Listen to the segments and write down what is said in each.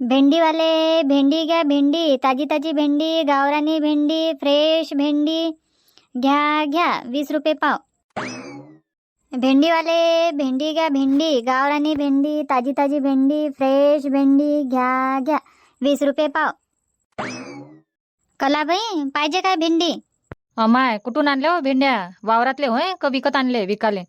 भेंडीवाले भेंडी घ्या भेंडी? ताजी ताजी भेंडी गावरानी भेंडी फ्रेश भेंडी घ्या घ्या वीस रुपये पाव. भेंडीवाले भेंडी घ्या भेंडी? गावरानी भेंडी ताजी ताजी भेंडी फ्रेश भेंडी घ्या घ्या वीस रुपये पाव. कलाबाई पाहिजे काय भेंडी? अमाय कुठून आणल्या हो भेंड्या? वावरातले होय का विकत आणले विकाले?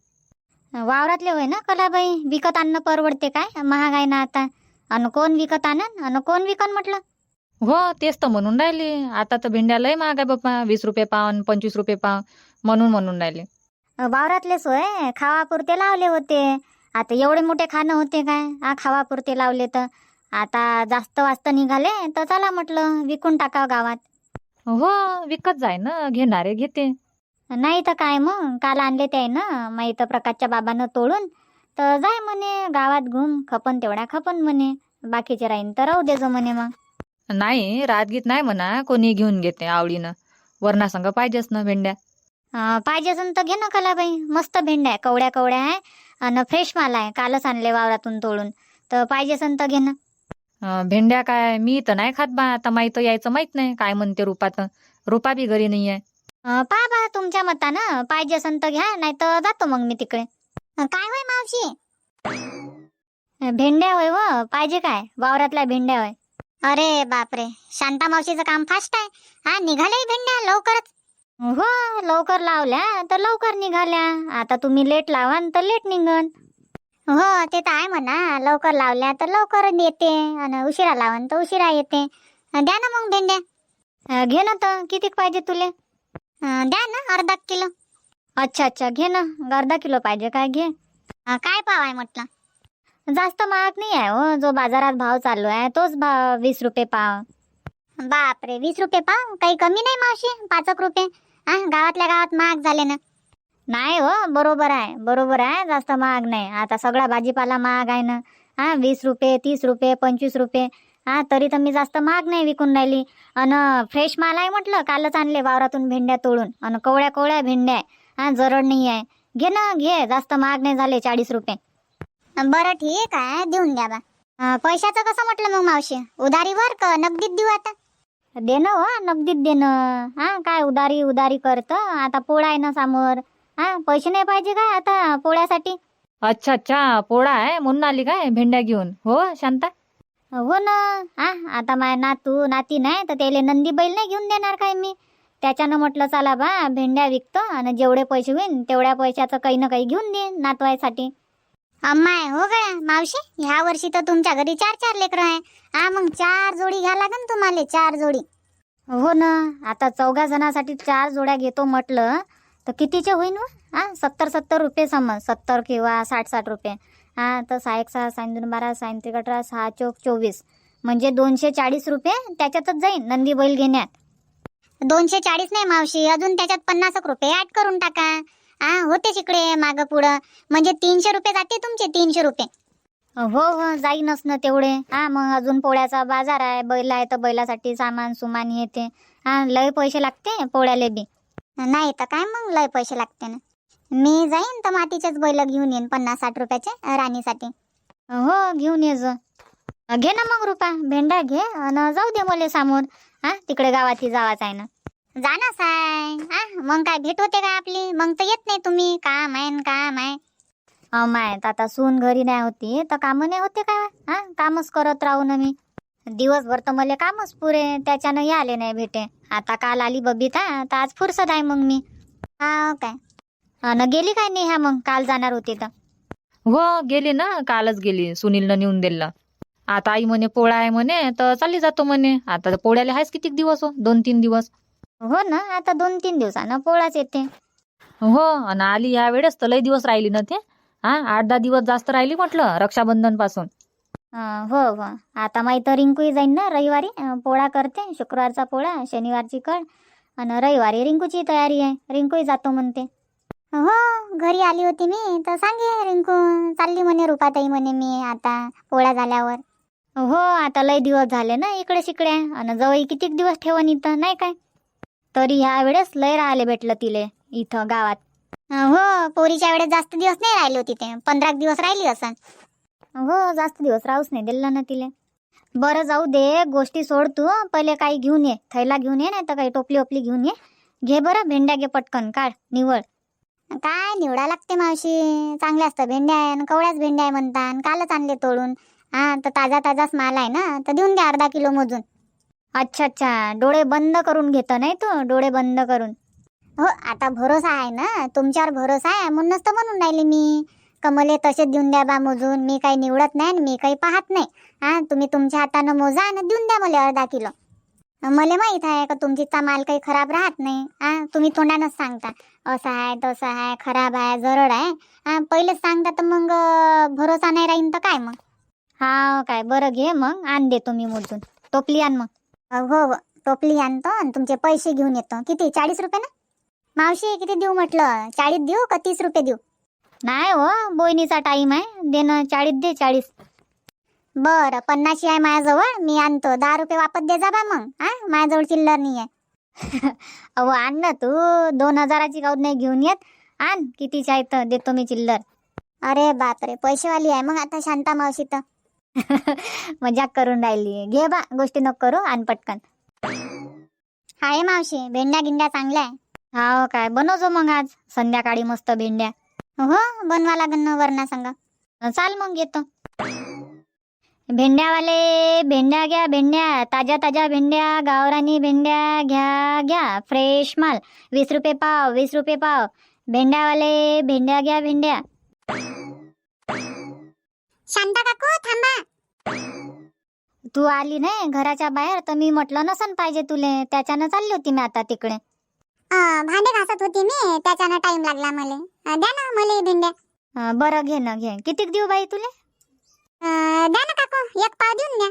वावरातले होय ना कलाबाई विकत आणणं परवडते काय? महाग आहे ना आता. अन कोण विकत आणन अन कोण विकन म्हटलं. हो तेच तर म्हणून राहिले. आता तर भेंड्या लय महाग आहे बाप्पा. वीस रुपये पाव आणि पंचवीस रुपये पाव म्हणून म्हणून राहिले. वावरातलेच होय खावापुरते लावले होते. आता एवढे मोठे खाणं होते काय? हा खावापुरते लावले तर. आता जास्त वास्त निघाले तर चला म्हटलं विकून टाकावं गावात. हो विकत जाय ना. घेणारे घेते. नाही तर काय मग? काल आणले ते ना माहीत प्रकाशच्या बाबानं तोडून. तर जाय म्हणे गावात घुम खपन तेवढ्या खपन म्हणे. बाकीचे राहीन. तर राहू देजो म्हणे मग. नाही रातगीत नाही म्हणा कोणी घेऊन घेते आवडीनं. वरणासंग पाहिजेच ना भेंड्या. अं, पाहिजे असेल तर घे ना कलाबाई. मस्त भेंड्या आहे कवड्या कवड्या आहे आणि फ्रेश माल आहे कालच आणले वावरातून तोडून. तर पाहिजे असेल तर घे ना. अं, भेंड्या काय मी तर नाही खात बा. आता माहीत यायचं माहीत नाही काय म्हणते रुपात. रुपा बी घरी नाही आहे अं, पहा बा तुमच्या मतानं. पाहिजे असेल तर घ्या नाही तर जातो मग मी तिकडे. अं, काय होय मावशी? भेंड्या होय व पाहिजे काय? वावरातल्या भेंड्या होय. अरे बापरे शांता मावशीचं काम फास्ट आहे. हा निघाले भेंड्या लवकरच. हो लवकर लावल्या तर लवकर निघाल्या. आता तुम्ही लेट लावान तर लेट निघन. हो ते तर आहे म्हणा लवकर लावल्या तर लवकर येते. आणि उशिरा लावून तर उशिरा येते. द्या ना मग भेंड्या. घे ना तर किती पाहिजे तुले? द्या ना अर्धा किलो. अच्छा अच्छा घे ना अर्धा किलो पाहिजे काय घे. काय भाव आहे म्हटलं? जास्त महाग नाही आहे हो. जो बाजारात भाव चालू आहे तोच भाव वीस रुपये पाव. बापरे वीस रुपये पाव? काही कमी नाही मावशी? पाचक रुपये? हा गावातल्या गावात महाग झाले ना. नाही हो बरोबर आहे बरोबर आहे जास्त महाग नाही. आता सगळा भाजीपाला महाग आहे ना. हा वीस रुपये तीस रुपये पंचवीस रुपये. हा तरी तर मी जास्त महाग नाही विकून राहिली. अन फ्रेश माल आहे म्हटलं कालच आणले वावरातून भेंड्या तोडून. अन कवळ्या कवळ्या भेंड्या आहे. हा जरड नाही आहे. घे ना घे जास्त महाग नाही झाले चाळीस रुपये. बरं ठीक आहे देऊन द्या बा. अं, पैशाचं कसं म्हटलं मग मावशी? उधारीवर का नगदीत देऊ आता? दे ना हो नगदीत दे ना हा काय उधारी उधारी करत? आता पोळा आहे ना समोर. हा पैसे नाही पाहिजे काय आता पोळ्यासाठी? अच्छा अच्छा पोळा आहे म्हणून आली काय भेंड्या घेऊन? हो शांता? हो ना. हा आता माय नातू नाती नाही तर त्याले नंदी बैल नाही घेऊन देणार काय मी? त्याच्यानं म्हटलं चला बा भेंड्या विकतो आणि जेवढे पैसे होईन तेवढ्या पैशाचं काही ना काही घेऊन देईन नातवायसाठी अम्माय हो गळ्या मावशी ह्या वर्षी तर तुमच्या घरी चार चार लेकरं आहे. हा मग चार जोडी घ्या लागन तुम्हाला चार जोडी. हो ना आता चौघा जणांसाठी चार जोड्या घेतो म्हटलं तर कितीचे होईन हो? हा सत्तर सत्तर रुपये समज. सत्तर किंवा साठ साठ रुपये. हा तर सहा एक सहा साईन दोन बारा साईन त्रिक अठरा सहा चौक चोवीस. म्हणजे दोनशे चाळीस रुपये त्याच्यातच जाईन नंदी बैल घेण्यात. दोनशे चाळीस नाही मावशी अजून त्याच्यात पन्नास एक रुपये ॲड करून टाका. हा होते तिकडे मागं पुढं. म्हणजे तीनशे रुपये जाते तुमचे तीनशे रुपये. हो हो जाईनच ना तेवढे. हा मग अजून पोळ्याचा बाजार आहे. बैल आहे तर बैलासाठी सामान सुमान हे ते. हा लय पैसे लागते पोळ्याले बी. नाही तर काय मग लय पैसे लागते ना? मी जाईन तर मातीचेच बैल घेऊन येईन पन्नास साठ रुपयाचे राणीसाठी. हो घेऊन ये जो. घे ना मग रुपा. भेंडा घे. आणि जाऊ दे मले समोर. हा तिकडे गावाती जावाच आहे ना. जाणार साय हा मग काय भेट होते का आपली? मग तर येत नाही तुम्ही. काम आहे न काम आहे. अमाय आता सून घरी नाही होती. तर काम नाही होते का हा कामच करत राहू ना मी. दिवसभर तर मला कामच पुरे. त्याच्यानं आले नाही भेटे. आता काल आली बबिता तर आज फुरसत आहे मग मी. हा काय? अन गेली काय नाही ह्या मग? काल जाणार होती तर. हो गेली ना. कालच गेली सुनीलनं नेऊन दिलं आता आई म्हणे पोळा आहे म्हणे तर चालली जातो म्हणे. आता तर पोळ्याला आहेच किती दिवस हो? दोन तीन दिवस. हो ना आता दोन तीन दिवसानं पोळाच येते. हो आणि आली या वेळेस तर लय दिवस राहिली ना ते. हा आठ दहा दिवस जास्त राहिली म्हटलं रक्षाबंधनपासून अं, हो हो. आता माही तर रिंकूही जाईन ना रविवारी. अं, पोळा करते शुक्रवारचा पोळा शनिवारची कळ आणि रविवारी रिंकूची तयारी आहे. रिंकूही जातो म्हणते. हो घरी आली होती मी तर सांगे रिंकू चालली म्हणे रुपाताई म्हणे मी आता पोळा झाल्यावर. हो आता लय दिवस झाले ना इकडे तिकडे आणि जवळ किती दिवस ठेवण इथं नाही काय? तरी ह्या वेळेस लय राहिले भेटलं तिले इथं गावात. हो पोरीच्या वेळेस जास्त दिवस नाही राहिले होते ते. पंधरा दिवस राहिली असं हो जास्त दिवस राहूच नाही दिलं ना तिले. बरं जाऊ दे गोष्टी सोड तू. पहिले काही घेऊन ये. थैला घेऊन ये नाही तर काही टोपली ओपली घेऊन ये. घे बरं भेंड्या घे पटकन काढ निवळ काय निवडा लागते मावशी? चांगल्या असतं भेंड्या आहे आणि कवळ्याच भेंड्या आहे म्हणता आणि कालच आणले तोडून. हा तर ताजा ताजाच माल आहे ना? तर देऊन द्या अर्धा किलो मोजून. अच्छा अच्छा. डोळे बंद करून घेतो नाही तू? डोळे बंद करून. हो आता भरोसा आहे ना? तुमच्यावर भरोसा आहे? म्हणूनच तर म्हणून राहिले मी. कमले तसेच देऊन द्या बा मोजून. मी काही निवडत नाही आणि मी काही पाहत नाही. हा तुम्ही तुमच्या हातानं मोजा आणि देऊन द्या मला अर्धा किलो. मला माहीत आहे का तुमचीचा माल काही खराब राहत नाही? हा तुम्ही तोंडानंच सांगता. असं आहे तसं आहे खराब आहे जरड आहे. हा पहिलेच सांगता तर मग भरोसा नाही राहीन तर काय मग? हा काय बरं घे मग. आण देतो मी मोजून. टोपली आण मग. हो हो. टोपली आणतो आणि तुमचे पैसे घेऊन येतो. किती? चाळीस रुपये ना? मावशी किती देऊ म्हटलं? चाळीस देऊ का तीस रुपये देऊ? नाही हो बोयनीचा टाईम आहे. देणं चाळीस दे चाळीस. बरं पन्नाशी आहे माझ्याजवळ. मी आणतो. दहा रुपये वापस दे जा बा मग. हा? माझ्याजवळ चिल्लर नाही आहे अहो आण ना तू. दोन हजाराची काऊद नाही घेऊन येत. आण. कितीची आहे तर देतो मी चिल्लर. अरे बापरे पैसेवाली आहे. मग आता शांता मावशी तर. मजाक करून राहिली. घे बा गोष्टी नको करू आणि पटकन. हाय मावशी भेंड्या गिंड्या चांगल्या आहे? हो काय बनवजो मग आज. संध्याकाळी मस्त भेंड्या. हो बनवा लागन ना वरणा सांगा. चाल मग येतो. भेंड्यावाले भेंड्या घ्या भेंड्या. ताज्या ताज्या भेंड्या गावरानी भेंड्या घ्या घ्या. फ्रेश माल. वीस रुपये पाव वीस रुपये पाव. भेंड्यावाले भेंड्या घ्या भेंड्या. शांता काकू तू आली नाही घराच्या बाहेर तर मी म्हटलं नसन पाहिजे तुले. त्याच्यानं चालली होती मी आता तिकडे. भांडे घासत होती मी त्याच्यानं टाइम लागला मला. द्या ना मला भेंड्या. बरं घे ना घे. कितीक देऊ बाई तुले? द्या ना काकू एक पाव देऊन द्या.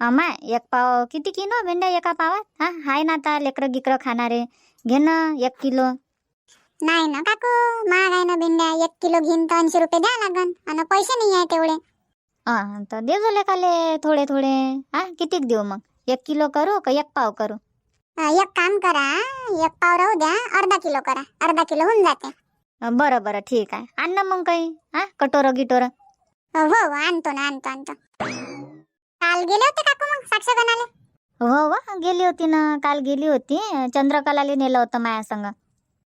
अमाय एक पाव किती किलो भेंड्या एका पावात? हा हाय ना आता लेकरं गिकरं खाणारे. घे ना एक किलो. नाही ना काकू महाग आहे ना भेंड्या एक किलो घेईन तर ऐंशी रुपये द्या लागन. आणि पैसे नाही आहे तेवढे. हा तर दे जो लेकाले थोडे थोडे. हा कितीक देऊ मग? एक किलो करू का एक पाव करू? एक काम करा एक पाव राहू द्या अर्धा किलो करा. अर्धा किलो होऊन जाते. बरं बरं ठीक आहे. आण ना मग काही. हा कटोरं गिटोरं. हो हो आणतो ना आणतो आणतो. काल गेले होते काकू मग साक्षगणाले? हो हो गेली होती ना. काल गेली होती. चंद्रकलाले नेलं होतं माया संग.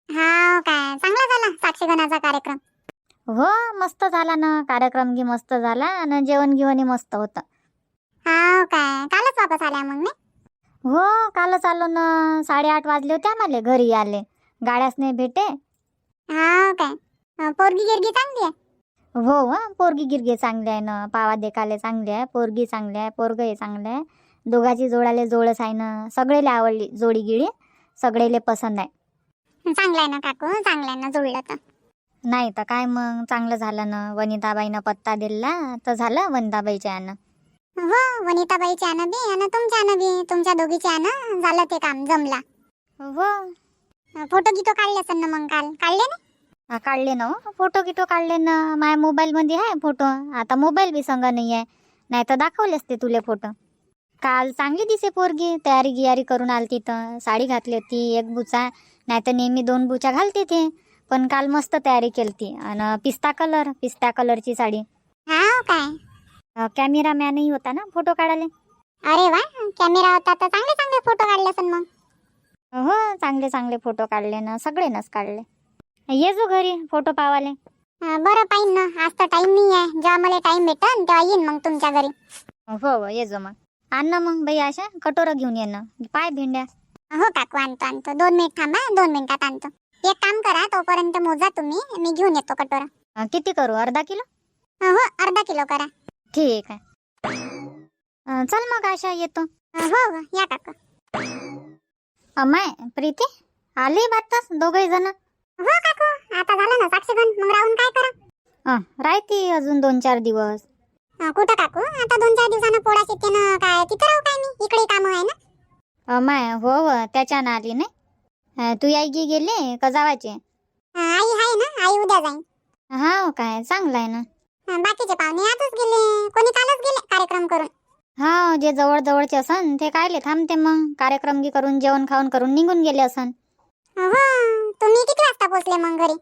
हा काय चांगला झाला साक्षगणाचा कार्यक्रम. हो मस्त झाला ना कार्यक्रम गी मस्त झाला आणि जेवण गिवणी मस्त होतं. हा काय कालच वापस आल्या मग नाही? हो कालच आलो ना साडेआठ वाजले होते आम्हाला घरी आले. गाड्याच नाही भेटे. हा काय पोरगी गिरगी चांगली आहे? हो हो पोरगी गिरगी चांगली आहे ना पावा देखाले चांगली आहे पोरगी चांगली आहे पोरगही चांगलं आहे. दोघाची जोडाले जोडच आहे ना सगळेले आवडली जोडी गिडी सगळेले पसंत आहे. चांगलं आहे ना काकू चांगलं आहे ना जुळलं तर. नाही तर काय मग? चांगलं झालं ना. वनिताबाईनं पत्ता दिला तर झालं वनिताबाईच्या यानं. हो वनिताबाईच्या यानं बी आणि तुमच्या यानं बी. तुमच्या दोघीच्या यानं झालं ते काम जमला. हो. फोटो गिटो काढले असेल ना मग काल? काढले ना हा, काढले ना हो. फोटो गिटो काढले ना. माझ्या मोबाईल मध्ये आहे फोटो. आता मोबाईल बी संग नाही आहे नाही तर दाखवले असते तुले फोटो. काल चांगली दिसे पोरगी. तयारी गियारी करून आली तिथं साडी घातली होती एक बुचा. नाही तर नेहमी दोन बुचा घालते ते. पण काल मस्त तयारी केली आणि पिस्ता कलर पिस्ता कलरची साडी. हा काय? कॅमेरा मॅनही होता ना फोटो काढायला? अरे वा कॅमेरा होता तर चांगले चांगले फोटो काढले असेल मग. हो चांगले चांगले फोटो काढले ना सगळेनच काढले. ये जो घरी फोटो पावाले. बरं पाहिन ना आज तर टाइम नाही आहे जेव्हा मला टाइम भेटन तेव्हा येईन मग तुमच्या घरी. हो हो ये जो मग. आण ना मग बाई आशा कटोरं घेऊन ये ना. पाय भेंड्या. हो काकू आणतो आणतो. दोन मिनिट थांबा दोन मिनिटात आणतो. एक काम करा तोपर्यंत मोजा तुम्ही. मी घेऊन येतो कटोरा. किती करू? अर्धा किलो? हो अर्धा किलो करा. ठीक आहे. अं, चल मग आशा येतो. हो हो या काकू. अमाय प्रीती आली बातच दोघही जण? हो काकू आता झालं ना साक्षीगण मग राहून काय करा? राहते अजून दोन चार दिवस. कुठं काकू? आता दोन चार दिवसानं पोळा शिकते ना काय तिथं राहू काय मी? इकडे काम आहे ना? अमाय हो हो त्याच्यानं आली नाही. तू आई गी गेले का जावायचे? आई आहे ना आई उद्या जाईन. हा काय चांगलं आहे ना. बाकीचे पाहुणे आजच गेले कोणी कालच गेले कार्यक्रम करून? हा जे जवळ जवळचे असन ते कायले थांबते मग. कार्यक्रम गी करून जेवण खाऊन करून निघून गेले असन. तुम्ही किती वाजता पोहोचले मग घरी?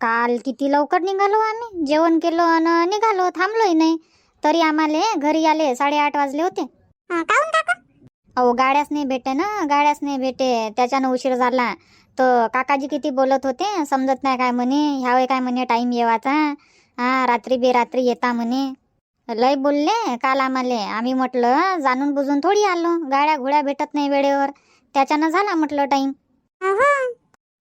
काल किती लवकर निघालो आम्ही. जेवण केलो आणि निघालो थांबलोही नाही. तरी आम्हाला घरी आले साडेआठ वाजले होते. काहून काका? अहो गाड्याच नाही भेटे ना गाड्याच नाही भेटे. त्याच्यानं उशीर झाला. तर काकाजी किती बोलत होते समजत नाही काय म्हणे. ह्यावे काय म्हणे टाईम येवाचा. हा रात्री बेरात्री येता म्हणे. लय बोलले काल आम्हाला. आम्ही म्हटलं जाणून बुजून थोडी आलो. गाड्या घोड्या भेटत नाही वेळेवर. त्याच्यानं झाला म्हटलं टाईम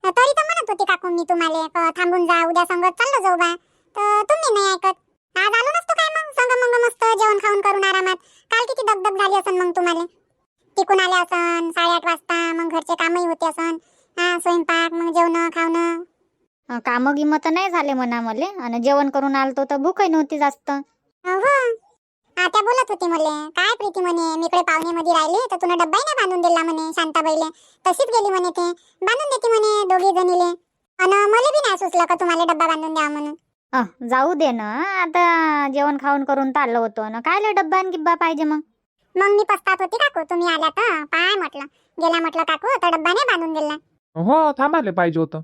तरी तर म्हणत होती काकू मी तुम्हाला थांबून जा उद्या संगत चाललो जाऊ बा. तर तुम्ही नाही ऐकत. आज आलो नसतो काय मग? संग मग मस्त जेवण खाऊन करून आरामात. काल किती दगदग झाली असं मग तुम्हाला. तिकून आले असन साडेआठ वाजता मग घरचे कामही होते असन. हा स्वयंपाक मग जेवण खावणं. कामं गिमं तर नाही झाले म्हणा मले आणि जेवण करून आलतो तर भूकही नव्हती जास्त. हो आता बोलत होती मले काय प्रीती म्हणे मी इकडे पाहुणेमध्ये राहिले तर तुला डब्बाही नाही बांधून दिला म्हणे शांताबाईले. तशीच गेली म्हणे ते. बांधून देते म्हणे दोघी जणीले. अन मला बी नाही सुचलं का तुम्हाला डब्बा बांधून द्या म्हणून. अह, जाऊ दे ना. आता जेवण खाऊन करून तर आलं होतं. ना काय डब्बा आणि गिब्बा पाहिजे मग? मग मी पस्तात होती काकू तुम्ही आल्या तर? पाय म्हटलं. गेला म्हटलं काकू तर डब्बा नाही बांधून दिला. हो थांबायला पाहिजे होतं.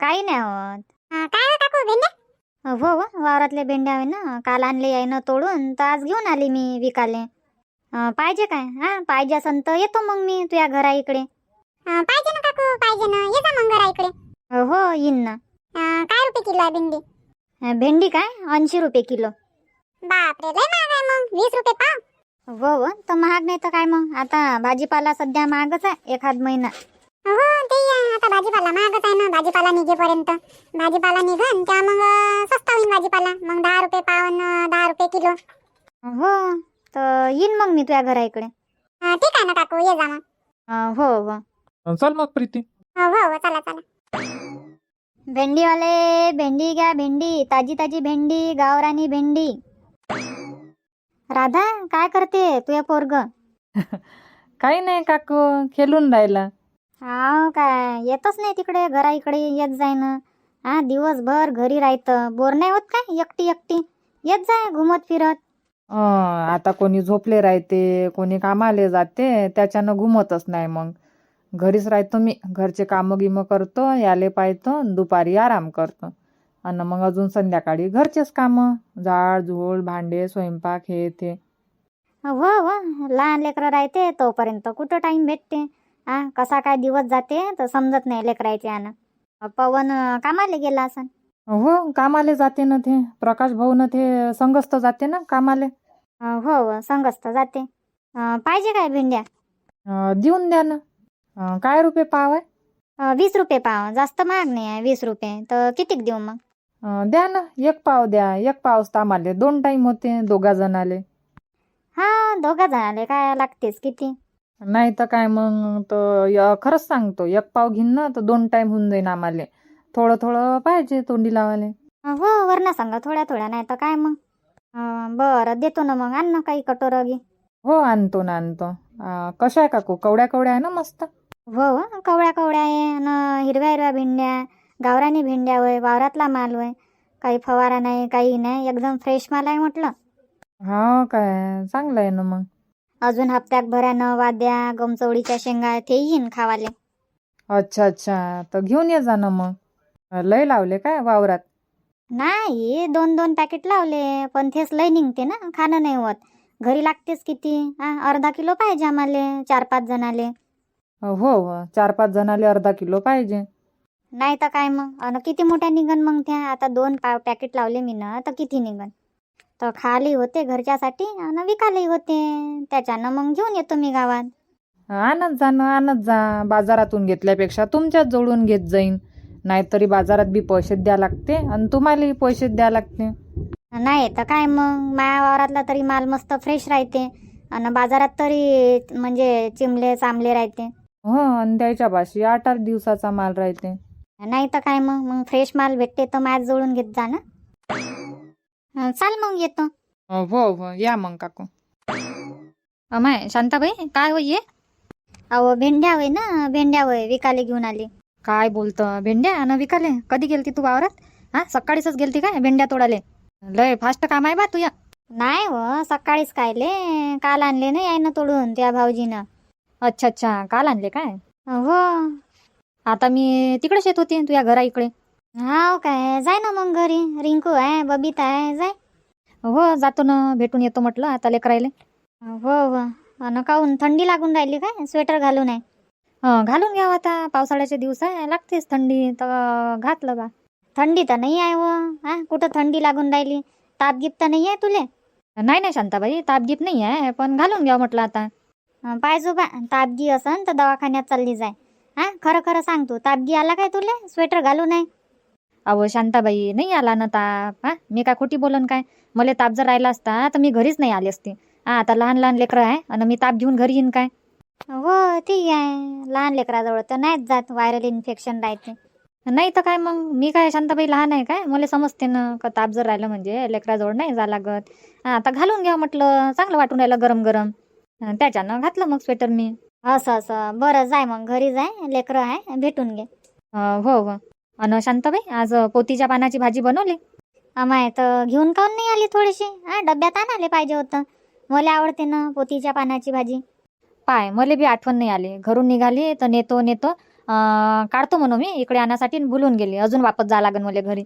काही नाही होत. अं, काय हो काकू भेंडे? हो हो वावरातले भेंड्या आहे ना काल आणले यायनं तोडून तर आज घेऊन आली मी विकाले. अं, पाहिजे काय? हा पाहिजे असन तर येतो मग मी तुझ्या घरा इकडे. अं, पाहिजे ना काकू पाहिजे ना. ये जा मग घरा इकडे. अं, हो येईन ना. अं, काय रुपये किलो आहे भेंडी? अं, भेंडी काय? ऐंशी रुपये किलो. बापरे लय महाग आहे मग. वीस रुपये पाव. हो हो तर महाग नाही तर काय मग? आता भाजीपाला सध्या महागच आहे एखाद महिना. हो ते आहे, आता भाजीपाला महागच आहे ना भाजीपाला निघेपर्यंत भाजीपाला निघन त्या मग अं, स्वस्त होईन भाजीपाला. मग दहा रुपये पाव अन दहा रुपये किलो. हो तर येईन मग मी तुझ्या घरा इकडे अं, ठीक आहे ना काकू ये जा मग. अं, हो हो. चल मग प्रीती. हो हो हो, चला चला. भेंडीवाले भेंडी घ्या भेंडी. ताजी ताजी भेंडी गावरानी भेंडी. राधा काय करते तुझ्या पोरग? काही नाही काकू खेळून राहिला. हाव काय येतच नाही तिकडे घरा इकडे येत जाय ना हा दिवसभर घरी राहतं. बोर नाही होत काय एकटी एकटी? येत जाय घुमत फिरत. अं, आता कोणी झोपले राहते कोणी कामाले जाते त्याच्यानं घुमतच नाही मग. घरीच राहतो मी घरचे कामं गिमं करतो याले पाहतो दुपारी आराम करतो. आणि मग अजून संध्याकाळी घरचेच कामं झाड झूळ भांडे स्वयंपाक हे ते. हो लहान लेकरं राहते तोपर्यंत कुठं टाइम भेटते? हा कसा काय दिवस जाते तर समजत नाही लेकरायचे आण पवन कामाला गेला असन? हो कामाले जाते ना ते. प्रकाश भाऊ न ते संगस्त जाते ना कामाले. हो हो संगच तर जाते पाहिजे काय भेंड्या? देऊन द्या ना. काय रुपये पाव आहे? वीस रुपये पाव. जास्त महाग नाही आहे वीस रुपये. तर कितीक देऊ मग? द्या ना एक पाव द्या. एक पाव आम्हाला दोन टाइम होते दोघा जणाले. हा दोघा जणाले काय लागतेच किती? नाही तर काय मग तर य- खरंच सांगतो एक पाव घेईन ना तर दोन टाइम होऊन जाईन आम्हाला. थोडं थोडं पाहिजे तोंडी लावाले हो वरणा सांगा थोड्या थोड्या नाही तर काय मग? बरं देतो ना मग आण ना काही कटोरं गी हो आणतो ना आणतो. कशा आहे काकू? कवड्या कवड्या आहे ना मस्त? हो कवड्या कवड्या आहे आणि हिरव्या हिरव्या भेंड्या गावरानी भेंड्या होय वावरातला माल होय काही फवारा नाही काही नाही एकदम फ्रेश माल आहे म्हटलं. हा काय चांगलं आहे ना मग. अजून हप्त्यात भऱ्यानं वाद्या गमचवडीच्या शेंगा ते येईन खावाले. अच्छा अच्छा तर घेऊन ये जा ना मग. लय लावले काय वावरात? नाही दोन दोन पॅकेट लावले पण तेच लय निघते ना खाणं नाही होत. घरी लागतेच किती? हा अर्धा किलो पाहिजे आम्हाला चार पाच जणाले. हो हो चार पाच जणाले अर्धा किलो पाहिजे. नाही तर काय मग? अन किती मोठ्या निघन मग त्या? आता दोन पा पॅकेट लावले मी ना तर किती निघन? तर खाली होते घरच्यासाठी आणि विकायलाही होते. त्याच्यानं मग घेऊन येतो मी गावात. आणत जा ना आणत जा. बाजारातून घेतल्यापेक्षा तुमच्याच जवळून घेत जाईन. नाहीतरी बाजारात बी पैसे द्या लागते आणि तुम्हालाही पैसे द्या लागते. नाही तर काय मग? माया वावरातला तरी माल मस्त फ्रेश राहते. आणि बाजारात तरी म्हणजे चिमले चांबले राहते. हो आणि त्याच्या पाशी आठ आठ दिवसाचा माल राहते. नाही तर काय मग? मग फ्रेश माल भेटते तर माझ जोडून घेत जा ना. अं, चाल मग येतो. हो हो या मग काकू. अमाय शांताबाई काय होय ये? अहो भेंड्या होय ना भेंड्या होय विकाले घेऊन आली. काय बोलतं? भेंड्या आणि विकाले? कधी गेलती तू वावरात? हा सकाळीच गेलती काय भेंड्या तोडाले लय फास्ट काम आहे बा तुया. नाही हो सकाळीच कायले. काल आणले ना यायनं तोडून त्या भाऊजीनं. अच्छा अच्छा काल आणले काय? हो. आता मी तिकडेच येत होते तुझ्या घरा इकडे हाव काय? जाय ना मग घरी. रिंकू आहे बबिता आहे जाय. हो जातो ना. भेटून येतो म्हटलं आता लेकरायले. हो हो. अन काहून थंडी लागून राहिली काय? स्वेटर घालून आहे. हं, घालून घ्यावं आता. पावसाळ्याचे दिवस आहे. लागतेच थंडी. तर घातलं बा. थंडी तर नाही आहे व. हा कुठं थंडी लागून राहिली? ताप गिप तर नाही आहे तुले? नाही नाही शांताबाई. तापगीत नाही आहे पण घालून घ्यावं म्हटलं आता. अं, पाहिजो बा तापगी असन तर दवाखान्यात चालली जाय. हा खरं खरं सांग तू. तापगी आला काय तुले? स्वेटर घालून आहे अहो शांताबाई नाही आला ना ताप. हा? मी काय खोटी बोलन काय? मला ताप जर राहिला असता तर मी घरीच नाही आली असती. हा आता लहान लहान लेकरं आहे आणि मी ताप घेऊन घरी येईन काय? हो ठीक आहे. लहान लेकराजवळ तर नाहीच जात व्हायरल इन्फेक्शन राहते. नाही तर काय मग? मी काय शांताबाई लहान आहे काय? मला समजते ना का ताप जर राहिलं म्हणजे लेकराजवळ नाही जा लागत. हा, आता घालून घ्या म्हटलं. चांगलं वाटून राहिलं गरम गरम. त्याच्यानं घातलं मग स्वेटर मी. असं असं. बरं जाय मग. घरी जाय. लेकरं आहे. भेटून घे. अं, हो हो. अन शांताबाई आज पोतीच्या पानाची भाजी बनवली? अमाय तर घेऊन काऊन नाही आली थोडीशी? हा डब्यात आणाले पाहिजे होतं. मला आवडते ना पोतीच्या पानाची भाजी. पाय मला बी आठवण नाही आली. घरून निघाली तर नेतो नेतो. अं, काढतो म्हणून मी. इकडे आणण्यासाठी आणि भुलून गेली. अजून वापस जा लागन मला घरी.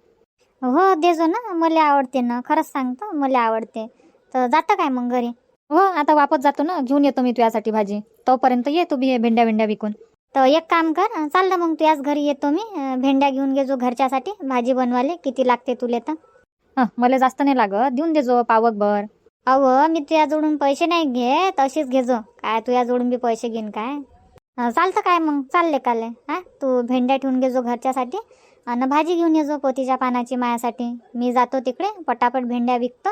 हो देजो ना. मला आवडते ना. खरंच सांगतो मला आवडते. तर जातं काय मग घरी? हो आता वापस जातो ना घेऊन येतो मी तुझ्यासाठी भाजी. तोपर्यंत ये तू हे भेंड्या भेंड्या विकून. तर एक काम कर चाललं मग तू याच घरी येतो मी. भेंड्या घेऊन घे जो घरच्यासाठी भाजी बनवाले किती लागते तुले तर. हं, मला जास्त नाही लागत देऊन देजो पावक भर. अहो मी तुझ्याजवळून पैसे नाही घेत अशीच घेजो काय तुझ्याजवळून बी पैसे घेईन काय? चालतं काय मग चालले काले. हा तू भेंड्या ठेवून घेजो घरच्यासाठी आणि भाजी घेऊन येजो पोतीच्या पानाची मायासाठी. मी जातो तिकडे पटापट भेंड्या विकतो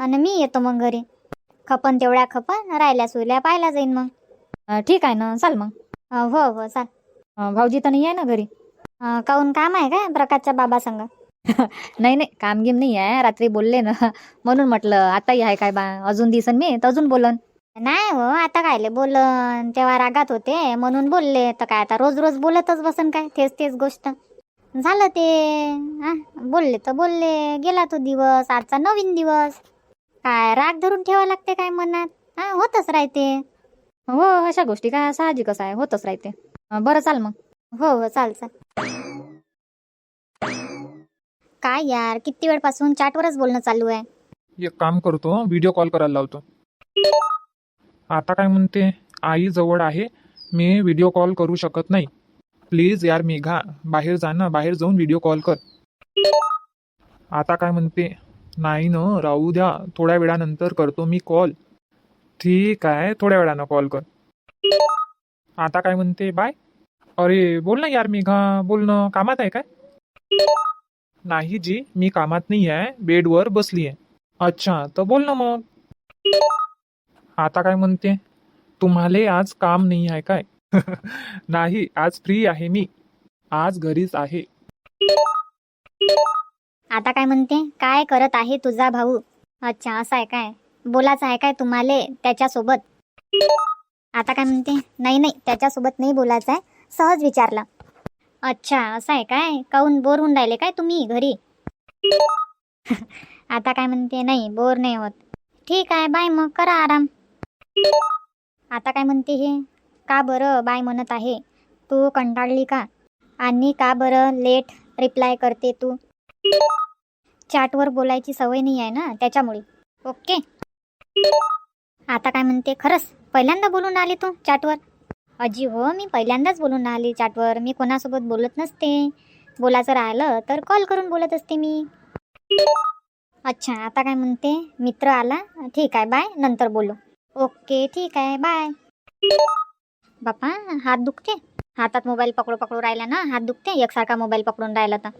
आणि मी येतो मग घरी. खपन तेवढ्या खपन राहिल्या सुरल्या पाहायला जाईन मग. अं, ठीक आहे ना चाल मग. अं, हो हो चाल. अं, भाऊजी तर नाही आहे ना घरी? अं, काहून काम आहे काय प्रकाशच्या बाबा संग? नाही नाही कामगिम नाही आहे रात्री बोलले ना. म्हणून म्हटलं आताही आहे काय बा अजून दिसन मी तर अजून बोलन. नाही हो आता कायले बोलन तेव्हा रागात होते म्हणून बोलले तर काय आता रोज रोज बोलतच बसन काय तेच तेच गोष्ट. झालं ते हा बोलले तर बोलले गेला तो दिवस आजचा नवीन दिवस. काय राग धरून ठेवा लागते काय मनात? हा होतच राहते. हो अशा गोष्टी काय साहजिकच आहे होतच राहते. बरं चाल मग. हो हो चाल चाल. काय यार किती वेळपासून चॅटवरच बोलणं चालू आहे? एक काम करतो व्हिडिओ कॉल करायला लावतो. आता काय म्हणते आई जवळ आहे मी व्हिडिओ कॉल करू शकत नाही. प्लीज यार मेघा बाहेर जा ना बाहेर जाऊन व्हिडिओ कॉल कर. आता काय म्हणते नाही ना राहू द्या. थोड्या वेळानंतर करतो मी कॉल ठीक आहे थोड्या वेळानं कॉल कर. आता काय म्हणते बाय? अरे बोल ना यार मी घा बोल ना. कामात आहे काय? नाही जी मी कामात नाही आहे. बेडवर बसली आहे. अच्छा तर बोल ना मग. आता काय म्हणते? तुम्हाला आज काम नाही आहे काय? नाही आज फ्री आहे मी. आज घरीच आहे. आता काय म्हणते? काय करत आहे तुझा भाऊ? अच्छा असं आहे काय? बोलायचं आहे काय तुम्हाला त्याच्यासोबत? आता काय म्हणते? नाही नाही त्याच्यासोबत नाही बोलायचं आहे. सहज विचारलं. अच्छा असं आहे काय? काहून बोर होऊन राहिले काय तुम्ही घरी? आता काय म्हणते? नाही बोर नाही होत. ठीक आहे बाय मग करा आराम. आता काय म्हणते हे? का बरं बाय म्हणत आहे? तू कंटाळली का? आणि का बरं लेट रिप्लाय करते तू? चॅटवर बोलायची सवय नाही आहे ना त्याच्यामुळे. ओके. आता काय म्हणते? खरंच पहिल्यांदा बोलून आली तू चॅटवर? अजी हो मी पहिल्यांदाच बोलून आले चॅटवर. मी कोणासोबत बोलत नसते. बोलायचं राहिलं तर कॉल करून बोलत असते मी. अच्छा आता काय म्हणते? मित्र आला? ठीक आहे बाय नंतर बोलू. ओके ठीक आहे बाय बापा हात दुखते? हातात मोबाईल पकडू पकडू राहिला ना? हात दुखते? एकसारखा मोबाईल पकडून राहिला तर.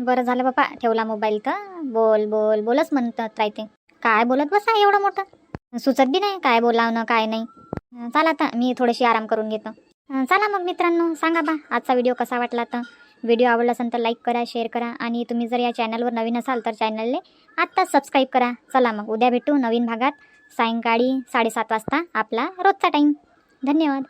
बरं झालं बापा ठेवला मोबाईल तर. बोल बोल बोलच म्हणतात राहते काय बोलत बसा एवढं मोठं? सुचत बी नाही काय बोलावं काय नाही. चला आता मी थोडीशी आराम करून घेतो. चला मग मित्रांनो सांगा बा आजचा व्हिडिओ कसा वाटला तर व्हिडिओ आवडला असेल तर लाईक करा शेअर करा आणि तुम्ही जर या चॅनलवर नवीन असाल तर चॅनलने आत्ताच सबस्क्राईब करा. चला मग उद्या भेटू नवीन भागात. सायंकाळी साडेसात वाजता आपला रोजचा टाईम धन्यवाद.